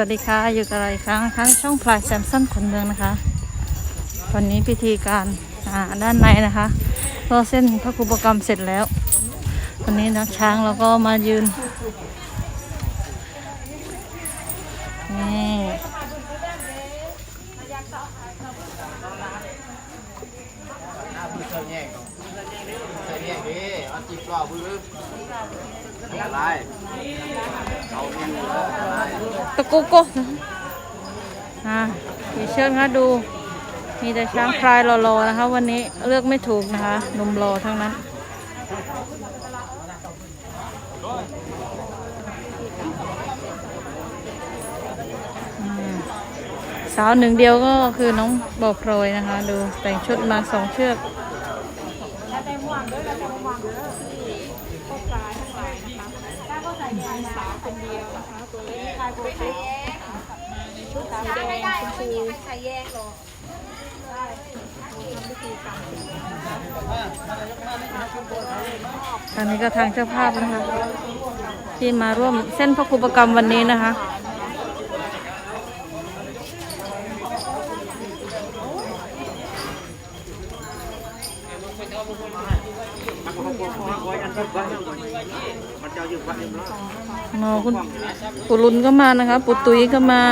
วัสดีค่ะ อยู่กับอะไรครั้งนะคะ ช่องพลายแซมสันคนเมืองนะคะ วันนี้พิธีการด้านในนะคะก็เส้นพระคุปกรรมเสร็จแล้ว วันนี้นักช้างเราก็มายืน นี่ เสื้อแย่งเสื้อแย่งดิเอาจีบรอบพื้นอะไรเอาเงินอะไรตะกุกกอ่าผีเชือกนะดู มีแต่ช้างพลายรอๆนะคะ วันนี้เลือกไม่ถูกนะคะนมรอทั้งนั้นสาวหนึ่งเดียวก็คือน้องบอโพรยนะคะ ดูแต่งชุดมาสองเชือก วังด้วยเราจะระวังเด้อที่พวกร้ายทั้งหลายนะคะถ้าก็ใส่ใจสาวคนเดียวนะคะตัวนี้กชายโบเล็กในชุดสามแดงชมพูไม่ใช่แยกหรอกอันนี้ก็ทางเจ้าภาพนะคะ ที่มาร่วมเส้นพระคุปกรรมวันนี้นะคะ อคุณปุรุนก็มานะคะ ปุตุยก็มา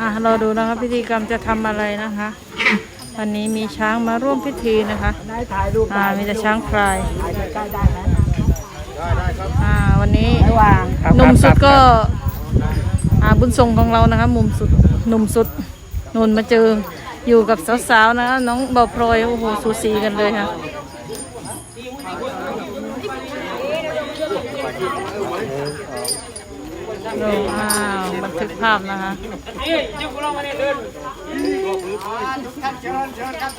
อะเราดูนะคะพิธีกรรมจะทำอะไรนะคะ วันนี้มีช้างมาร่วมพิธีนะคะได้ถ่ายรูปอ่ามีแต่ช้างพลายถ่ายใกล้ๆได้ไหมได้ได้ครับอ่าวันนี้ไม่วางหนุ่มสุดก็อ่าบุญทรงของเรานะคะมุมสุดหนุ่มสุดนนมาเจออยู่กับสาวๆนะคะน้องเบาพลอยโอ้โหสูสีกันเลยค่ะโอ้ว้าวบันทึกภาพนะคะ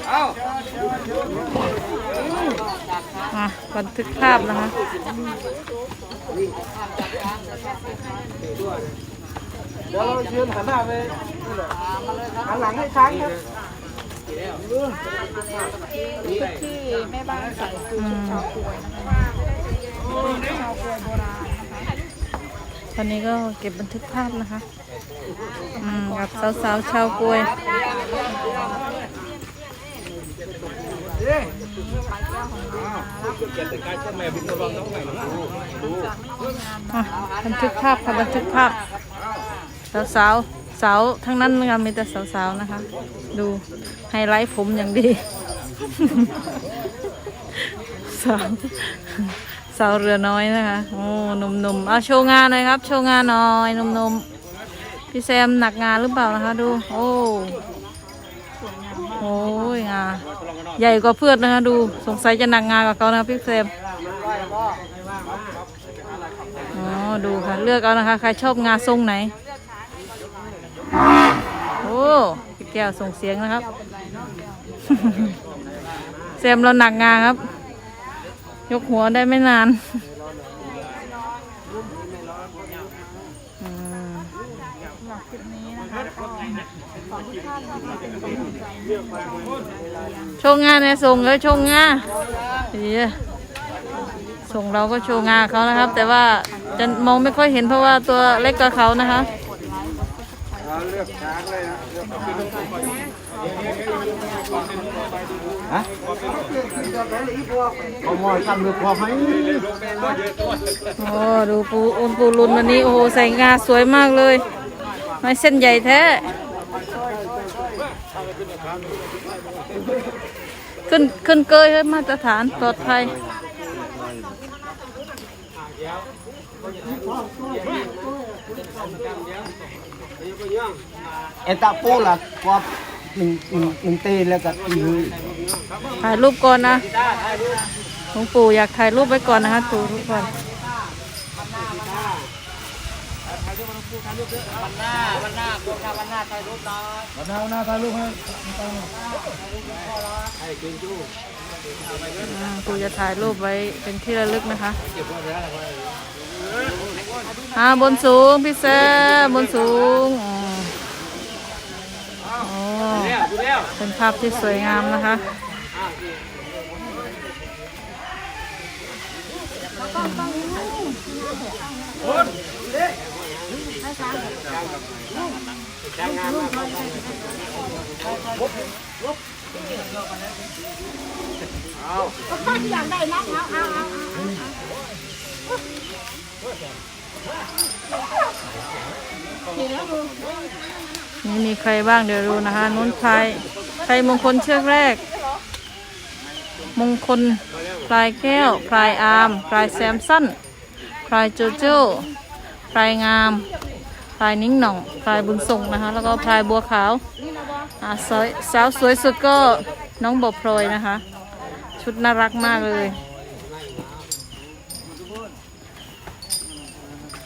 เอ้าบันทึกภาพนะคะเดี๋ยวเราเชิญหันหน้าไปหันหลังให้ช้างครับที่แม่บ้านใส่คืออืมชาวกวยนะคะชาวกวยโบราณ ตอนนี้ก็เก็บบันทึกภาพนะคะอืมกับสาวๆชาวกล้วยอะบันทึกภาพค่ะบันทึกภาพ สาวสาวๆสาวทั้งนั้นนะคะมีแต่สาวๆนะคะ ดูไฮไลท์ผมอย่างดี สาวาวเรือน้อยนะคะ โอ้หนุ่มๆเอาโชว์งานหน่อยครับ โชว์งานหน่อยหนุ่มๆพี่แซมหนักงานหรือเปล่านะคะ ดู โอ้โอ้ยงาใหญ่กว่าเพื่อนนะคะ ดูสงสัยจะหนักงานกว่าเขานะคะพี่แซมอ๋อดูค่ะ เลือกเอานะคะ ใครชอบงาทรงไหน โอ้พี่แก้วส่งเสียงนะครับแซมเราหนักงานครับ ยกหัวได้ไม่นานอืมโชว์งานเนี่ยส่งเลยโชว์งานดีอะส่งเราก็โชว์งานเขานะครับ แต่ว่าจะมองไม่ค่อยเห็นเพราะว่าตัวเล็กกว่าเขานะคะเลือกช้างเลยนะ ฮะเอาหมอยทำเลือกพอไหมโอ้ดูปูอุนปูรุนวันนี้โอ้โหใส่งาสวยมากเลยไม้เส้นใหญ่แท้ขึ้นขึ้นเกยให้มาตรฐานปลอดภัยเอตาปูล่ะกว่าหนึ่งหนึ่งหนึ่งเตนแล้วก็อีลุย ถ่ายรูปก่อนนะหลวงปู่อยากถ่ายรูปไว้ก่อนนะคะตู่ทุกคนวันหน้าวันหน้าถ่ายรูปให้ให้เก่งจู้อ่าครูจะถ่ายรูปไว้เป็นที่ระลึกนะคะอ่าบนสูงพี่แซมบนสูงอ๋อโอ้ เป็นภาพที่สวยงามนะคะอยากได้นักเอาเอาเอา นี่มีใครบ้างเดี๋ยวดูนะคะนุ้นใครใครมงคลเชือกแรก มงคลพลายแก้วพลายอาร์มพลายแซมสันพลายโจโจ้พลายงามพลายนิ้งหน่องพลายบุญส่งนะคะ แล้วก็พลายบัวขาวอ่าสสาวสวยสุดก็น้องบอบพลอยนะคะ ชุดน่ารักมากเลย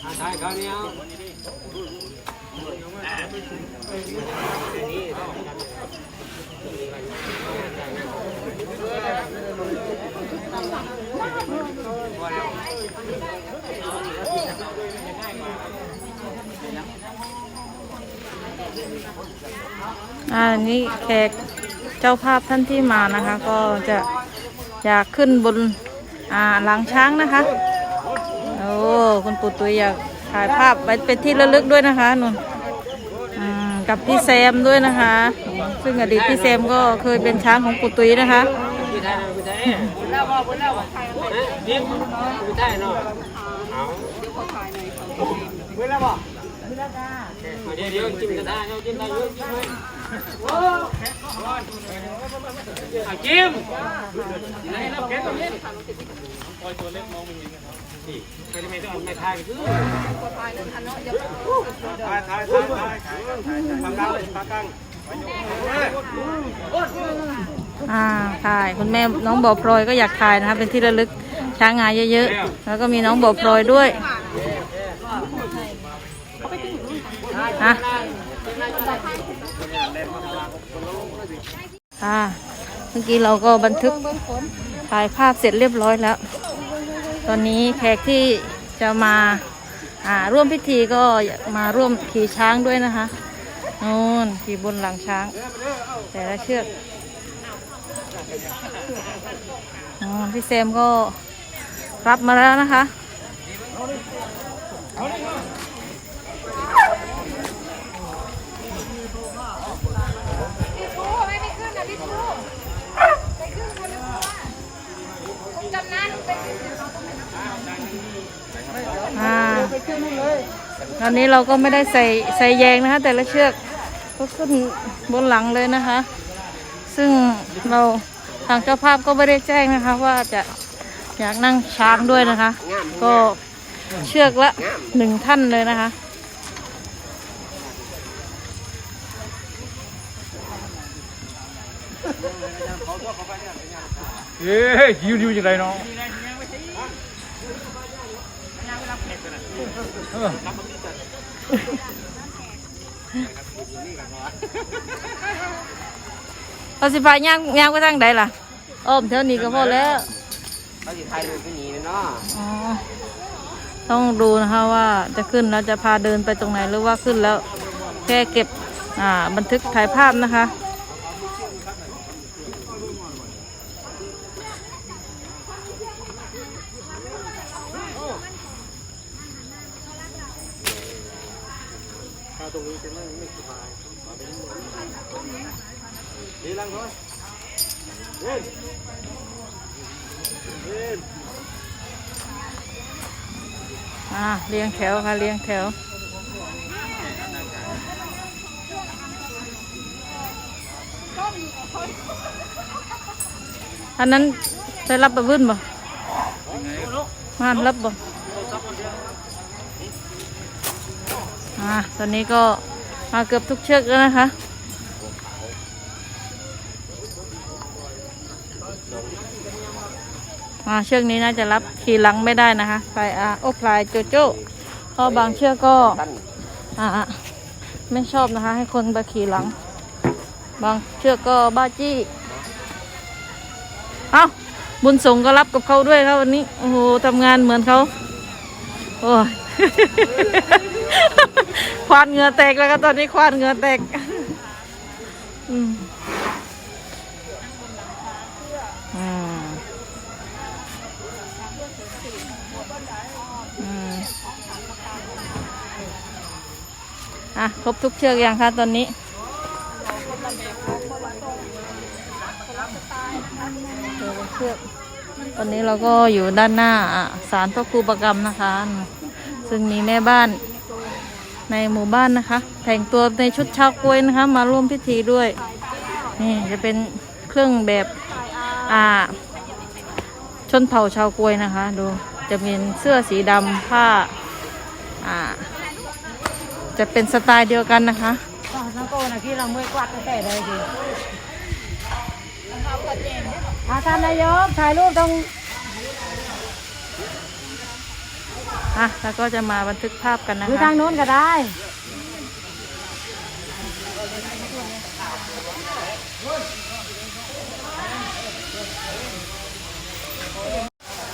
อ่านี่ อันนี้แขกเจ้าภาพท่านที่มานะคะ ก็จะอยากขึ้นบนอ่าหลังช้างนะคะ โอ้ คุณปู่ตุ้ยอยากถ่ายภาพไว้เป็นที่ระลึกด้วยนะคะนุ่น กับพี่แซมด้วยนะคะ ซึ่งอดีตพี่แซมก็เคยเป็นช้างของปู่ตุ้ยนะคะเดี๋ยวเดี๋ยวจิ้มกระทะเอาจิ้มได้เยอะจิ้มเลยจิ้มไหนเราแกะตัวนี้ อยตัวเล็กมองไม่เห็นนะครับนี่ไม่ได้ไม่ต้องไม่ทายคือทายทายทายทายทำได้เลยปากกังอ่าถ่ายคุณแม่น้องบ่อพลอยก็อยากถ่ายนะคะเป็นที่ระลึกช้างงานเยอะๆ แล้วก็มีน้องบ่อพลอยด้วยอะอ่าเมื่อกี้เราก็บันทึกถ่ายภาพเสร็จเรียบร้อยแล้ว ตอนนี้แขกที่จะมาาร่วมพิธีก็มาร่วมขี่ช้างด้วยนะคะนู่นขี่บนหลังช้าง แต่ละเชือกอพี่เซมก็รับมาแล้วนะคะไปขึ้นนะพี่ฟูไปขึ้นคนละผมจำนั้นไปขึ้น อ่าตอนนี้เราก็ไม่ได้ใส่ใส่แยงนะคะ แต่ละเชือกก็ขึ้นบนหลังเลยนะคะ ซึ่งเราทางเจ้าภาพก็ไม่ได้แจ้งนะคะ ว่าจะอยากนั่งช้างด้วยนะคะ ก็เชือกละหนึ่งท่านเลยนะคะเอ๊ะยืนอยู่ยังไงเนาะ เราสิพายย่างย่างไปทางใดล่ะอ้อมแถวนี้ก็พอแล้วเขาจะทายรูปที่นี่เนาะอ๋อต้องดูนะคะว่าจะขึ้นแล้วจะพาเดินไปตรงไหนหรือว่าขึ้นแล้วแค่เก็บอ่าบันทึกถ่ายภาพนะคะ อ่าเรียงแถวค่ะเรียงแถว อันนั้นได้รับบะวื้นบ่มารับบ่อ่าตอนนี้ก็มาเกือบทุกเชือกแล้วนะคะ อ่าเชือกนี้น่าจะรับขี่หลังไม่ได้นะคะพลายอาโอพลายโจโจ้เพราะบางเชือกก็อ่าไม่ชอบนะคะ ให้คนไปขี่หลัง บางเชือกก็บ้าจี้เอาบุญสงก็รับกับเขาด้วยครับวันนี้โอ้โหทำงานเหมือนเขาโอ้ยควานเงือแตกแล้วก็ตอนนี้ควานเงือแตกอืมอืมอืม อะครบทุกเชือกยังคะตอนนี้เชือกตอนนี้เราก็อยู่ด้านหน้าศาลพระครูประกรรมนะคะ ซึ่งมีแม่บ้านในหมู่บ้านนะคะ แต่งตัวในชุดชาวกล้วยนะคะ มาร่วมพิธีด้วย นี่จะเป็นเครื่องแบบอ่าชนเผ่าชาวกล้วยนะคะ ดูจะเป็นเสื้อสีดำผ้าอ่า จะเป็นสไตล์เดียวกันนะคะน้องโกนะพี่เราเมื่อยกวาดตั้งแต่เลยดิอาท่านนายกถ่ายรูปตรงอะแล้วก็จะมาบันทึกภาพกันนะดูคะทางโน้นก็ได้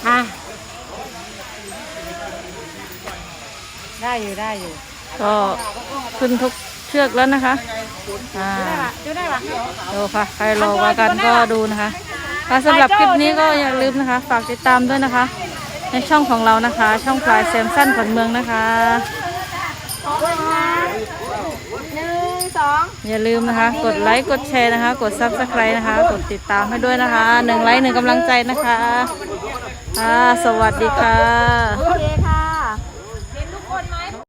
อะ ได้อยู่ได้อยู่ ก็ขึ้นทุกเชือกแล้วนะคะอ่าดูได้ปะดูค่ะ ใครรอว่ากันก็ดูนะคะค่ะสำหรับคลิปนี้ก็อย่าลืมนะคะ ฝากติดตามด้วยนะคะ ในช่องของเรานะคะ ช่องพลายแซมสั้นขวัญเมืองนะคะหนึ่งสองอย่าลืมนะคะ กดไลค์กดแชร์นะคะ กดซับสไครต์นะคะ กดติดตามให้ด้วยนะคะหนึ่งไลค์หนึ่งกำลังใจนะคะอ่าสวัสดีค่ะโอเค